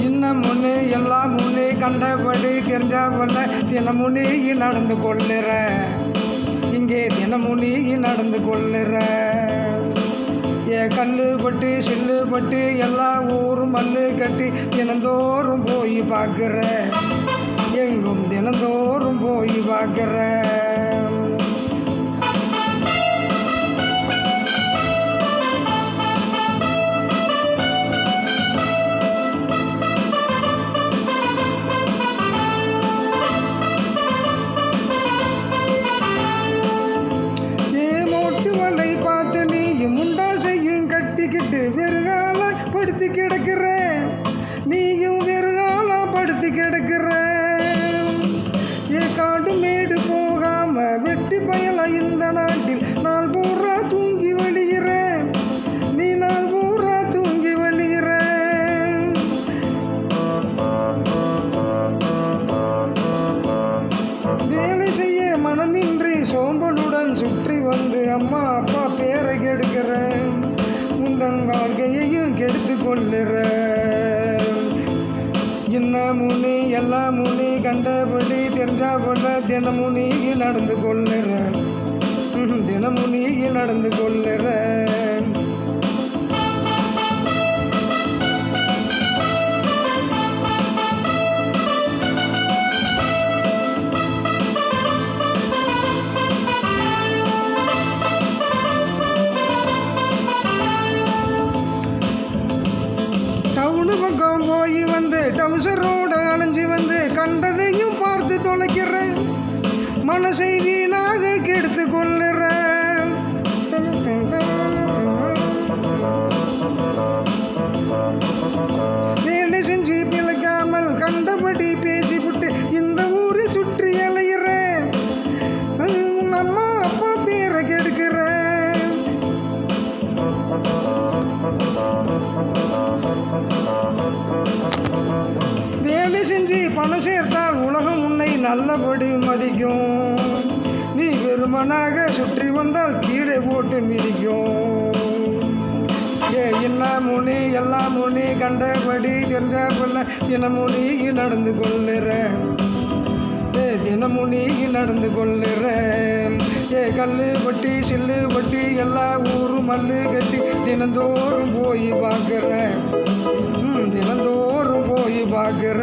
இன்னும் முன்னே எல்லாம் முன்னே கண்டபடி தெரிஞ்ச போல தினமும் நடந்து கொள்ளுற. இங்கே தினமுனி நடந்து கொள்ளுற. ஏ கல்லு பட்டு சில்லு பட்டு எல்லா ஊரும் மல்லு கட்டி தினந்தோறும் போய் பார்க்குற. எங்கும் தினந்தோறும் போய் பார்க்குற. கட்டிக்கிட்டு வெறுகால படுத்து கிடக்கிற நீயும் வெறுகால படுத்து கிடக்கிற ஏ காடு மேடு போகாம வெட்டி பயல இந்த நாட்டில் நாள் பூரா தூங்கி வழிகிற நீ நாள் பூரா தூங்கி வழிகிற வேலை செய்ய மனமின்றி சோம்பலுடன் சுற்றி வந்து அம்மா அப்பா பேரை கெடுக்கிறேன். என் வாழ்க்கையையும் கெடுத்து கொள்ளுற என்ன முனி எல்லா முனி கண்டபடி தெரிஞ்சா போல தினமும் நடந்து கொள்ளுற ம், நடந்து கொள்ளுற வந்து டவுசரோட அலைஞ்சு வந்து கண்டதையும் பார்த்து தொலைக்கிறேன். மனசை வீணாக செஞ்சு பணம் சேர்த்தால் உலகம் உன்னை நல்லபடி மதிக்கும். நீ வெறுமனாக சுற்றி வந்தால் கீழே போட்டு மிதிக்கும். ஏ என்ன முனி எல்லா முனி கண்டபடி தெரிஞ்ச பிள்ளை தினமுனி நடந்து கொள்ளுற ஏ தினமுனி நடந்து கொள்ளுற ஏ கல்லு பட்டி சில்லு பட்டி எல்லா ஊரும் மல்லு கட்டி தினந்தோறும் போய் பார்க்குற ம், தினந்தோறும் போய் பார்க்குற